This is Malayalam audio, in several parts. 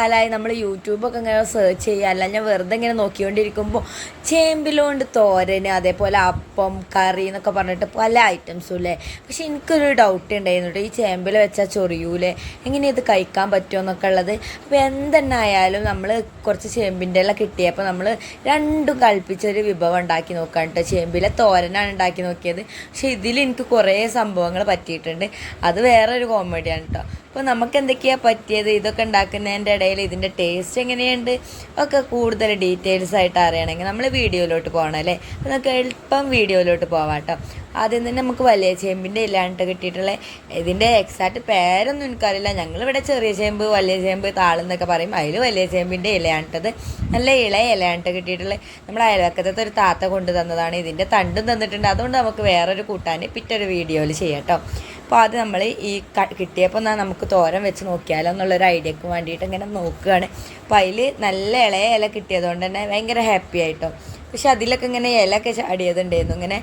കാലമായി നമ്മൾ യൂട്യൂബൊക്കെ ഇങ്ങനെ സെർച്ച് ചെയ്യുക അല്ല ഞാൻ വെറുതെ ഇങ്ങനെ നോക്കിക്കൊണ്ടിരിക്കുമ്പോൾ ചേമ്പിലോണ്ട് തോരൻ അതേപോലെ അപ്പം കറി എന്നൊക്കെ പറഞ്ഞിട്ട് പല ഐറ്റംസും അല്ലേ പക്ഷെ എനിക്കൊരു ഡൗട്ട് ഉണ്ടായിരുന്നു ഈ ചേമ്പിൽ വെച്ചാൽ ചൊറിയൂലേ? എങ്ങനെ ഇത് കഴിക്കാൻ പറ്റുമോ എന്നൊക്കെ ഉള്ളത് അപ്പോൾ എന്തെന്നെ ആയാലും നമ്മൾ കുറച്ച് ചേമ്പിന്റെ എല്ലാം കിട്ടിയപ്പോൾ നമ്മൾ രണ്ടും കൽപ്പിച്ചൊരു വിഭവം ഉണ്ടാക്കി നോക്കാൻ കേട്ടോ ചേമ്പിലെ തോരനാണ് ഉണ്ടാക്കി നോക്കിയത്. പക്ഷെ ഇതിൽ എനിക്ക് കുറേ സംഭവങ്ങൾ പറ്റിയിട്ടുണ്ട്. അത് വേറൊരു കോമഡിയാണ് കേട്ടോ അപ്പോൾ നമുക്ക് എന്തൊക്കെയാണ് പറ്റിയത്? ഇതൊക്കെ ഉണ്ടാക്കുന്നതിന്റെ ഇടയിൽ ഇതിന്റെ ടേസ്റ്റ് എങ്ങനെയുണ്ട്? ഒക്കെ കൂടുതൽ ഡീറ്റെയിൽസ് ആയിട്ട് അറിയണമെങ്കിൽ നമ്മൾ വീഡിയോയിലോട്ട് പോകണം അല്ലേ? അപ്പോൾ നമുക്ക് എളുപ്പം വീഡിയോയിലോട്ട് പോവാം കേട്ടോ. ആദ്യം തന്നെ നമുക്ക് വലിയ ചേമ്പിന്റെ ഇല്ലാണ്ട് കിട്ടിയിട്ടുള്ള ഇതിന്റെ എക്സാക്റ്റ് പേരൊന്നും എനിക്കറിയില്ല. ഞങ്ങളിവിടെ ചെറിയ ചേമ്പ് വലിയ ചേമ്പ് താളെന്നൊക്കെ പറയും. അതിൽ വലിയ ചേമ്പിന്റെ ഇലയാണിട്ടത്. നല്ല ഇളയ ഇലയാണിട്ട് കിട്ടിയിട്ടുള്ള നമ്മുടെ അയൽവക്കത്തെ ഒരു താത്ത കൊണ്ടു തന്നതാണ്. ഇതിന്റെ തണ്ടും തന്നിട്ടുണ്ട്. അതുകൊണ്ട് നമുക്ക് വേറൊരു കൂട്ടാൻ പിറ്റൊരു വീഡിയോയിൽ ചെയ്യാം കേട്ടോ. അപ്പോൾ അത് നമ്മൾ ഈ കിട്ടിയപ്പോൾ എന്നാൽ നമുക്ക് തോരൻ വെച്ച് നോക്കിയാലോ എന്നുള്ളൊരു ഐഡിയക്ക് വേണ്ടിയിട്ട് ഇങ്ങനെ നോക്കുകയാണ് അപ്പോൾ അതിൽ നല്ല ഇളയ ഇല കിട്ടിയതുകൊണ്ട് തന്നെ ഭയങ്കര ഹാപ്പി ആയിട്ടോ. പക്ഷെ അതിലൊക്കെ ഇങ്ങനെ ഇലയൊക്കെ ചാടിയതുണ്ടായിരുന്നു. ഇങ്ങനെ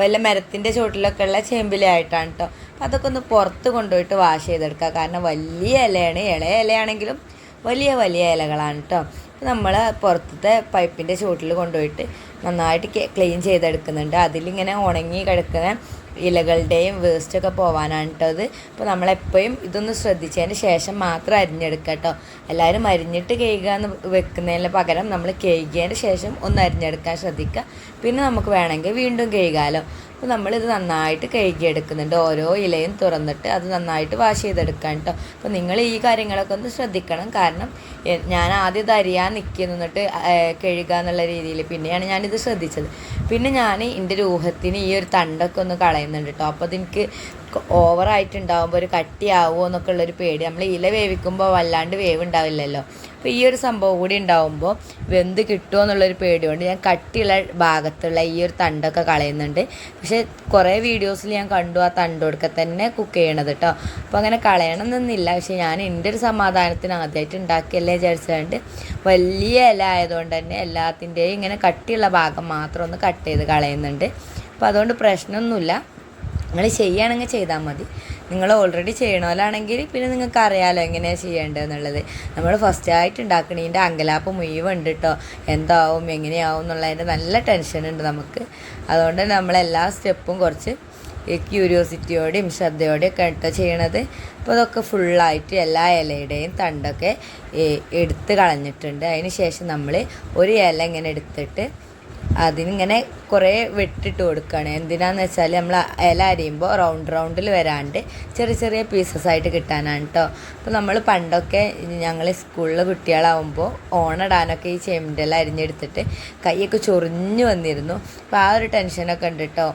വല്ല മരത്തിന്റെ ചോട്ടിലൊക്കെ ഉള്ള ചേമ്പിലായിട്ടാണ് കേട്ടോ അപ്പോൾ അതൊക്കെ ഒന്ന് പുറത്ത് കൊണ്ടുപോയിട്ട് വാഷ് ചെയ്തെടുക്കുക. കാരണം വലിയ ഇലയാണ്. ഇളയ ഇലയാണെങ്കിലും വലിയ വലിയ ഇലകളാണ് കേട്ടോ അപ്പോൾ നമ്മൾ പുറത്തത്തെ പൈപ്പിന്റെ ചുവട്ടിൽ കൊണ്ടുപോയിട്ട് നന്നായിട്ട് ക്ലീൻ ചെയ്തെടുക്കുന്നുണ്ട്. അതിലിങ്ങനെ ഉണങ്ങി കിടക്കുന്ന ഇലകളുടെയും വേസ്റ്റൊക്കെ പോകാനാണ് കേട്ടോ ഇത് അപ്പോൾ നമ്മളെപ്പോഴും ഇതൊന്ന് ശ്രദ്ധിച്ചതിന് ശേഷം മാത്രം അരിഞ്ഞെടുക്കുക കേട്ടോ എല്ലാവരും അരിഞ്ഞിട്ട് കേൾക്കുക എന്ന് വെക്കുന്നതിന് പകരം നമ്മൾ കേൾക്കിയതിന് ശേഷം ഒന്ന് അരിഞ്ഞെടുക്കാൻ ശ്രദ്ധിക്കുക പിന്നെ നമുക്ക് വേണമെങ്കിൽ വീണ്ടും കേൾക്കാമല്ലോ അപ്പോൾ നമ്മളിത് നന്നായിട്ട് കഴുകിയെടുക്കുന്നുണ്ട്. ഓരോ ഇലയും തുറന്നിട്ട് അത് നന്നായിട്ട് വാഷ് ചെയ്തെടുക്കാൻ കേട്ടോ അപ്പോൾ നിങ്ങൾ ഈ കാര്യങ്ങളൊക്കെ ഒന്ന് ശ്രദ്ധിക്കണം. കാരണം ഞാൻ ആദ്യം ഇത് അരിയാൻ നിൽക്കുന്നിട്ട് കഴുകുക എന്നുള്ള രീതിയിൽ പിന്നെയാണ് ഞാനിത് ശ്രദ്ധിച്ചത്. പിന്നെ ഞാൻ എന്റെ രൂഹത്തിന് ഈ ഒരു തണ്ടൊക്കെ ഒന്ന് കളയുന്നുണ്ട് കേട്ടോ അപ്പോൾ അതെനിക്ക് ഓവറായിട്ടുണ്ടാകുമ്പോൾ ഒരു കട്ടിയാവുമോ എന്നൊക്കെ ഉള്ളൊരു പേടി. നമ്മൾ ഇല വേവിക്കുമ്പോൾ വല്ലാണ്ട് വേവ് ഉണ്ടാവില്ലല്ലോ അപ്പോൾ ഈ ഒരു സംഭവം കൂടി ഉണ്ടാവുമ്പോൾ വെന്ത് കിട്ടുമോ എന്നുള്ളൊരു പേടി കൊണ്ട് ഞാൻ കട്ടിയുള്ള ഭാഗത്തുള്ള ഈ ഒരു തണ്ടൊക്കെ കളയുന്നുണ്ട്. പക്ഷേ കുറേ വീഡിയോസിൽ ഞാൻ കണ്ടു ആ തണ്ടൊടുക്കെ തന്നെ കുക്ക് ചെയ്യണത് കേട്ടോ അപ്പോൾ അങ്ങനെ കളയണം എന്നില്ല പക്ഷേ ഞാൻ എന്റെ ഒരു സമാധാനത്തിന് ആദ്യമായിട്ട് ഉണ്ടാക്കിയല്ലേ വിചാരിച്ചുകൊണ്ട് വലിയ ഇല ആയതുകൊണ്ട് തന്നെ എല്ലാത്തിന്റെയും ഇങ്ങനെ കട്ടിയുള്ള ഭാഗം മാത്രം ഒന്ന് കട്ട് ചെയ്ത് കളയുന്നുണ്ട്. അപ്പോൾ അതുകൊണ്ട് പ്രശ്നമൊന്നുമില്ല. നിങ്ങൾ ചെയ്യുകയാണെങ്കിൽ ചെയ്താൽ മതി. നിങ്ങൾ ഓൾറെഡി ചെയ്യണമല്ലാണെങ്കിൽ പിന്നെ നിങ്ങൾക്ക് അറിയാമല്ലോ എങ്ങനെയാണ് ചെയ്യേണ്ടതെന്നുള്ളത്. നമ്മൾ ഫസ്റ്റ് ആയിട്ട് ഉണ്ടാക്കണതിന്റെ അങ്കലാപ്പ് മുഴുവൻ ഉണ്ട് കേട്ടോ എന്താവും എങ്ങനെയാവും എന്നുള്ളതിന്റെ നല്ല ടെൻഷൻ ഉണ്ട് നമുക്ക്. അതുകൊണ്ട് നമ്മളെല്ലാ സ്റ്റെപ്പും കുറച്ച് ക്യൂരിയോസിറ്റിയോടെയും ശ്രദ്ധയോടെയും ഒക്കെ കേട്ടോ ചെയ്യണത്. അപ്പോൾ അതൊക്കെ ഫുള്ളായിട്ട് എല്ലാ ഇലയുടെയും തണ്ടൊക്കെ എടുത്ത് കളഞ്ഞിട്ടുണ്ട്. അതിന് ശേഷം നമ്മൾ ഒരു ഇല ഇങ്ങനെ എടുത്തിട്ട് അതിനിങ്ങനെ കുറേ വെട്ടിട്ട് കൊടുക്കുകയാണ് എന്തിനാന്ന് വെച്ചാൽ നമ്മൾ ഇല അരിയുമ്പോൾ റൗണ്ട് റൗണ്ടിൽ വരാണ്ട് ചെറിയ ചെറിയ പീസസ് ആയിട്ട് കിട്ടാനാണ് കേട്ടോ അപ്പോൾ നമ്മൾ പണ്ടൊക്കെ ഞങ്ങൾ സ്കൂളിലെ കുട്ടികളാവുമ്പോൾ ഓണിടാനൊക്കെ ഈ ചെമ്പിന്റെ എല്ലാം അരിഞ്ഞെടുത്തിട്ട് കൈയൊക്കെ ചൊറിഞ്ഞു വന്നിരുന്നു. അപ്പോൾ ആ ഒരു ടെൻഷനൊക്കെ ഉണ്ട് കേട്ടോ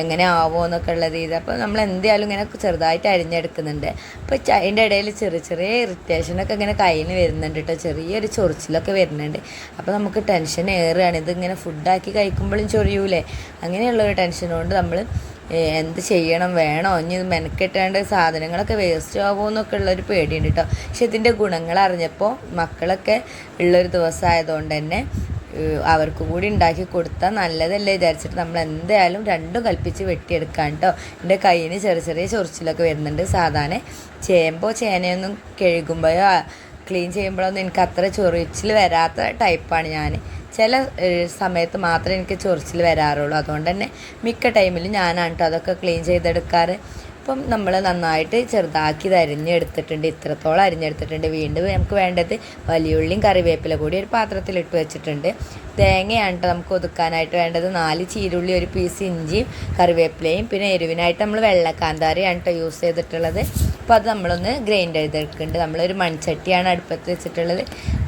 എങ്ങനെ ആവോ എന്നൊക്കെ ഉള്ളത് ഇത്. അപ്പോൾ നമ്മൾ എന്തായാലും ഇങ്ങനെ ചെറുതായിട്ട് അരിഞ്ഞെടുക്കുന്നുണ്ട്. അപ്പോൾ അതിന്റെ ഇടയിൽ ചെറിയ ചെറിയ ഇറിറ്റേഷനൊക്കെ ഇങ്ങനെ കയ്യിൽ വരുന്നുണ്ട് കേട്ടോ ചെറിയൊരു ചൊറിച്ചിലൊക്കെ വരുന്നുണ്ട്. അപ്പോൾ നമുക്ക് ടെൻഷൻ ഏറുകയാണ്. ഇതിങ്ങനെ ഫുഡാക്കി കഴിക്കുമ്പോഴും ചൊറിയൂലേ? അങ്ങനെയുള്ള ഒരു ടെൻഷൻ കൊണ്ട് നമ്മൾ എന്ത് ചെയ്യണം വേണോ? ഇനി മെനക്കെട്ടേണ്ട സാധനങ്ങളൊക്കെ വേസ്റ്റ് ആവുമോ എന്നൊക്കെ ഉള്ളൊരു പേടിയുണ്ട് കേട്ടോ പക്ഷെ ഇതിന്റെ ഗുണങ്ങൾ അറിഞ്ഞപ്പോൾ മക്കളൊക്കെ ഉള്ളൊരു ദിവസമായതുകൊണ്ട് തന്നെ അവർക്ക് കൂടി ഉണ്ടാക്കി കൊടുത്താൽ നല്ലതല്ലേ വിചാരിച്ചിട്ട് നമ്മൾ എന്തായാലും രണ്ടും കൽപ്പിച്ച് വെട്ടിയെടുക്കാൻ കേട്ടോ എന്റെ കയ്യിന് ചെറിയ ചെറിയ ചൊറിച്ചിലൊക്കെ വരുന്നുണ്ട് സാധാരണ. ചേമ്പോ ചേനയൊന്നും കഴുകുമ്പോഴോ ക്ലീൻ ചെയ്യുമ്പോഴൊന്നും എനിക്ക് അത്ര ചൊറിച്ചിൽ വരാത്ത ടൈപ്പാണ് ഞാൻ. ചില സമയത്ത് മാത്രമേ എനിക്ക് ചൊറിച്ചിൽ വരാറുള്ളൂ. അതുകൊണ്ട് തന്നെ മിക്ക ടൈമിലും ഞാനാണ് കേട്ടോ അതൊക്കെ ക്ലീൻ ചെയ്തെടുക്കാറ്. അപ്പം നമ്മൾ നന്നായിട്ട് ചെറുതാക്കി ഇത് അരിഞ്ഞെടുത്തിട്ടുണ്ട്. ഇത്രത്തോളം അരിഞ്ഞെടുത്തിട്ടുണ്ട്. വീണ്ടും നമുക്ക് വേണ്ടത് വലിയുള്ളിയും കറിവേപ്പില കൂടി ഒരു പാത്രത്തിലിട്ട് വെച്ചിട്ടുണ്ട്. തേങ്ങയാണ് നമുക്ക് ഒതുക്കാനായിട്ട് വേണ്ടത്. നാല് ചീരുള്ളി ഒരു പീസ് ഇഞ്ചിയും കറിവേപ്പിലയും പിന്നെ എരിവിനായിട്ട് നമ്മൾ വെള്ളക്കാന്താരിയാണ് കേട്ടോ യൂസ് ചെയ്തിട്ടുള്ളത്. അപ്പോൾ അത് നമ്മളൊന്ന് ഗ്രൈൻഡ് ചെയ്തെടുക്കുന്നുണ്ട്. നമ്മളൊരു മൺചട്ടിയാണ് അടുപ്പത്ത് വെച്ചിട്ടുള്ളത്.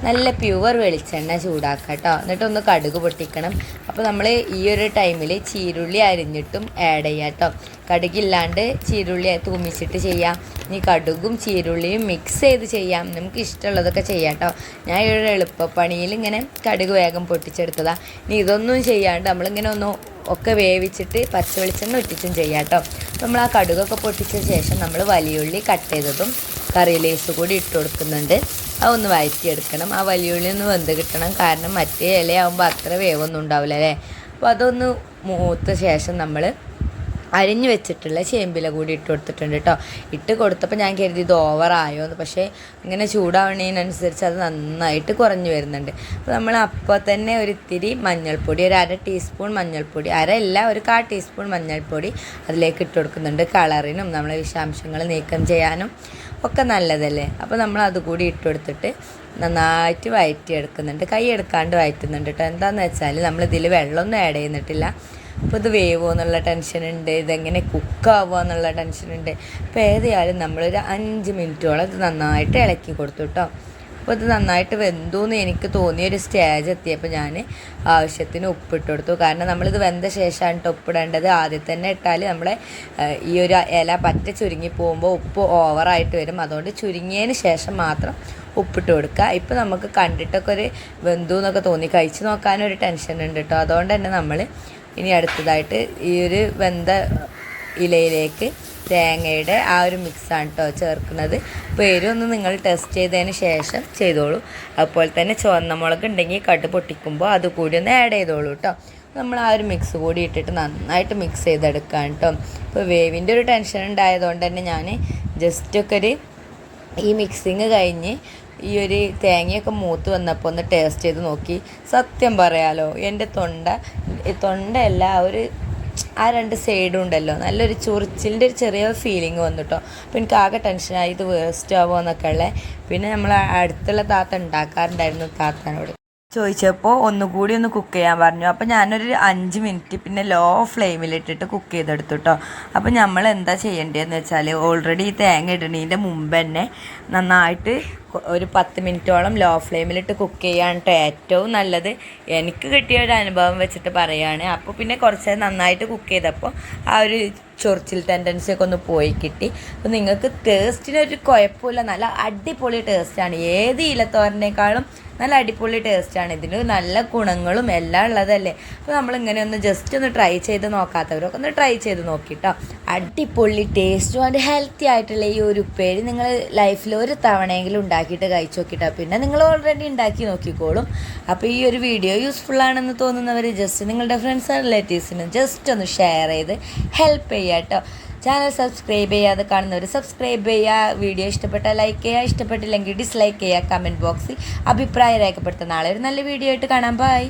നല്ല പ്യുവർ വെളിച്ചെണ്ണ ചൂടാക്കുക കേട്ടോ എന്നിട്ടൊന്ന് കടുക് പൊട്ടിക്കണം. അപ്പോൾ നമ്മൾ ഈ ഒരു ടൈമിൽ ചീരുള്ളി അരിഞ്ഞിട്ടും ആഡ് ചെയ്യാം കേട്ടോ കടുകില്ലാണ്ട് ചീരുള്ളി തൂമിച്ചിട്ട് ചെയ്യാം. ഇനി കടുകും ചീരുള്ളിയും മിക്സ് ചെയ്ത് ചെയ്യാം. നമുക്ക് ഇഷ്ടമുള്ളതൊക്കെ ചെയ്യാം കേട്ടോ ഞാൻ ഒരു എളുപ്പപ്പണിയിൽ ഇങ്ങനെ കടുക് വേഗം പൊട്ടിച്ചെടുത്തതാണ് ഇനി ഇതൊന്നും ചെയ്യാണ്ട് നമ്മളിങ്ങനെ ഒന്ന് ഒക്കെ വേവിച്ചിട്ട് പച്ച വെളിച്ചെണ്ണ ഒറ്റിച്ചും ചെയ്യാം കേട്ടോ നമ്മൾ ആ കടുകൊക്കെ പൊട്ടിച്ച ശേഷം നമ്മൾ വലിയുള്ളി കട്ട് ചെയ്തതും കറി ലേസ് കൂടി ഇട്ട് കൊടുക്കുന്നുണ്ട്. അതൊന്ന് വഴറ്റിയെടുക്കണം. ആ വലിയുള്ളി ഒന്ന് വെന്ത് കിട്ടണം. കാരണം മറ്റേ ഇലയാകുമ്പോൾ അത്ര വേവൊന്നും ഉണ്ടാവില്ല അല്ലേ? അപ്പോൾ അതൊന്ന് മൂത്ത ശേഷം നമ്മൾ അരിഞ്ഞു വെച്ചിട്ടുള്ള ചേമ്പില കൂടി ഇട്ട് കൊടുത്തിട്ടുണ്ട് കേട്ടോ ഇട്ട് കൊടുത്തപ്പോൾ ഞാൻ കരുതി ഇത് ഓവറായോ എന്ന്. പക്ഷേ ഇങ്ങനെ ചൂടാവണതിനനുസരിച്ച് അത് നന്നായിട്ട് കുറഞ്ഞു വരുന്നുണ്ട്. അപ്പോൾ നമ്മൾ അപ്പോൾ തന്നെ ഒരു ഇത്തിരി മഞ്ഞൾപ്പൊടി ഒരു അര ടീസ്പൂൺ മഞ്ഞൾപ്പൊടി അര അല്ല ഒരു കാ ടീസ്പൂൺ മഞ്ഞൾപ്പൊടി അതിലേക്ക് ഇട്ട് കൊടുക്കുന്നുണ്ട്. കളറിനും നമ്മളെ വിഷാംശങ്ങൾ നീക്കം ചെയ്യാനും ഒക്കെ നല്ലതല്ലേ? അപ്പോൾ നമ്മൾ അതുകൂടി ഇട്ട് കൊടുത്തിട്ട് നന്നായിട്ട് വയറ്റി എടുക്കുന്നുണ്ട് കൈ എടുക്കാണ്ട് വയറ്റുന്നുണ്ട് കേട്ടോ എന്താണെന്ന് വെച്ചാൽ നമ്മളിതിൽ വെള്ളമൊന്നും ആഡ് ചെയ്യുന്നിട്ടില്ല. അപ്പോൾ ഇത് വേവോ എന്നുള്ള ടെൻഷനുണ്ട് ഇതെങ്ങനെ കുക്കാവുക എന്നുള്ള ടെൻഷനുണ്ട് അപ്പോൾ ഏതായാലും നമ്മളൊരു അഞ്ച് മിനിറ്റോളം ഇത് നന്നായിട്ട് ഇളക്കി കൊടുത്തു കേട്ടോ അപ്പോൾ ഇത് നന്നായിട്ട് വെന്തു എന്ന് എനിക്ക് തോന്നിയ ഒരു സ്റ്റേജ് എത്തിയപ്പോൾ ഞാൻ ആവശ്യത്തിന് ഉപ്പിട്ട് കൊടുത്തു. കാരണം നമ്മളിത് വെന്ത ശേഷമാണ് കേട്ടോ ഉപ്പിടേണ്ടത് ആദ്യം തന്നെ ഇട്ടാൽ നമ്മളെ ഈ ഒരു ഇല പറ്റ ചുരുങ്ങി പോകുമ്പോൾ ഉപ്പ് ഓവറായിട്ട് വരും. അതുകൊണ്ട് ചുരുങ്ങിയതിന് ശേഷം മാത്രം ഉപ്പിട്ട് കൊടുക്കുക ഇപ്പം നമുക്ക് കണ്ടിട്ടൊക്കെ ഒരു വെന്തു എന്നൊക്കെ തോന്നി. കഴിച്ച് നോക്കാനൊരു ടെൻഷൻ ഉണ്ട് കേട്ടോ അതുകൊണ്ട് തന്നെ നമ്മൾ ഇനി അടുത്തതായിട്ട് ഈ ഒരു വെന്ത ഇലയിലേക്ക് തേങ്ങയുടെ ആ ഒരു മിക്സാണ് കേട്ടോ ചേർക്കുന്നത്. അപ്പോൾ എരിവൊന്ന് നിങ്ങൾ ടെസ്റ്റ് ചെയ്തതിന് ശേഷം ചെയ്തോളൂ. അതുപോലെ തന്നെ ചുവന്ന മുളക് ഉണ്ടെങ്കിൽ കട്ട് പൊട്ടിക്കുമ്പോൾ അത് കൂടി ഒന്ന് ആഡ് ചെയ്തോളൂ കേട്ടോ നമ്മൾ ആ ഒരു മിക്സ് കൂടി ഇട്ടിട്ട് നന്നായിട്ട് മിക്സ് ചെയ്തെടുക്കാം കേട്ടോ ഇപ്പോൾ വേവിന്റെ ഒരു ടെൻഷൻ ഉണ്ടായതുകൊണ്ട് തന്നെ ഞാൻ ജസ്റ്റൊക്കെ ഒരു ഈ മിക്സിങ് കഴിഞ്ഞ് ഈ ഒരു തേങ്ങയൊക്കെ മൂത്ത് വന്നപ്പോൾ ഒന്ന് ടേസ്റ്റ് ചെയ്ത് നോക്കി. സത്യം പറയാലോ എന്റെ തൊണ്ട തൊണ്ടയല്ല ഒരു ആ രണ്ട് സൈഡും ഉണ്ടല്ലോ. നല്ലൊരു ചൊറിച്ചിലിന്റെ ഒരു ചെറിയ ഫീലിംഗ് വന്നു കേട്ടോ അപ്പോൾ എനിക്ക് ആകെ ടെൻഷനായി ഇത് വേസ്റ്റ് ആവുമോ എന്നൊക്കെ ഉള്ളത് പിന്നെ നമ്മൾ അടുത്തുള്ള താത്ത ഉണ്ടാക്കാറുണ്ടായിരുന്നു താത്താനോട്. ചോദിച്ചപ്പോൾ ഒന്നുകൂടി ഒന്ന് കുക്ക് ചെയ്യാൻ പറഞ്ഞു. അപ്പോൾ ഞാനൊരു അഞ്ച് മിനിറ്റ് പിന്നെ ലോ ഫ്ലെയിമിലിട്ടിട്ട് കുക്ക് ചെയ്തെടുത്തു കേട്ടോ അപ്പോൾ നമ്മൾ എന്താ ചെയ്യേണ്ടതെന്ന് വെച്ചാൽ ഓൾറെഡി ഈ തേങ്ങ ഇടണതിന്റെ മുമ്പ് തന്നെ നന്നായിട്ട് ഒരു പത്ത് മിനിറ്റോളം ലോ ഫ്ലെയിമിലിട്ട് കുക്ക് ചെയ്യാൻ കേട്ടോ ഏറ്റവും നല്ലത്. എനിക്ക് കിട്ടിയ ഒരു അനുഭവം വെച്ചിട്ട് പറയുകയാണ് അപ്പോൾ പിന്നെ കുറച്ച് നന്നായിട്ട് കുക്ക് ചെയ്തപ്പോൾ ആ ഒരു ചൊറിച്ചിൽ ടെൻഡൻസി ഒക്കെ ഒന്ന് പോയി കിട്ടി. അപ്പോൾ നിങ്ങൾക്ക് ടേസ്റ്റിനൊരു കുഴപ്പമില്ല. നല്ല അടിപൊളി ടേസ്റ്റാണ് ഏത് ഇലത്തോരനേക്കാളും നല്ല അടിപൊളി ടേസ്റ്റാണ് ഇതിന് നല്ല ഗുണങ്ങളും എല്ലാം ഉള്ളതല്ലേ? അപ്പോൾ നമ്മളിങ്ങനെ ഒന്ന് ജസ്റ്റ് ഒന്ന് ട്രൈ ചെയ്ത് നോക്കാത്തവരൊക്കെ ഒന്ന് ട്രൈ ചെയ്ത് നോക്കിട്ടോ. അടിപൊളി ടേസ്റ്റും ആൻഡ് ഹെൽത്തി ആയിട്ടുള്ള ഈ ഒരു ഉപ്പേരി നിങ്ങൾ ലൈഫിൽ ഒരു തവണയെങ്കിലും ഉണ്ടാക്കിയിട്ട് കഴിച്ചു നോക്കിയിട്ടാണ് പിന്നെ നിങ്ങൾ ഓൾറെഡി ഉണ്ടാക്കി നോക്കിക്കോളും. അപ്പോൾ ഈ ഒരു വീഡിയോ യൂസ്ഫുൾ ആണെന്ന് തോന്നുന്നവർ ജസ്റ്റ് നിങ്ങളുടെ ഫ്രണ്ട്സ് ആൻഡ് റിലേറ്റീവ്സിനും ജസ്റ്റ് ഒന്ന് ഷെയർ ചെയ്ത് ഹെൽപ്പ് ചെയ്യുക കേട്ടോ ചാനൽ സബ്സ്ക്രൈബ് ചെയ്യാതെ കാണുന്നവർ സബ്സ്ക്രൈബ് ചെയ്യുക വീഡിയോ ഇഷ്ടപ്പെട്ടാൽ ലൈക്ക് ചെയ്യുക ഇഷ്ടപ്പെട്ടില്ലെങ്കിൽ ഡിസ്ലൈക്ക് ചെയ്യുക കമന്റ് ബോക്സിൽ അഭിപ്രായം രേഖപ്പെടുത്തുന്ന നാളെ ഒരു നല്ല വീഡിയോ ആയിട്ട് കാണാം. ബൈ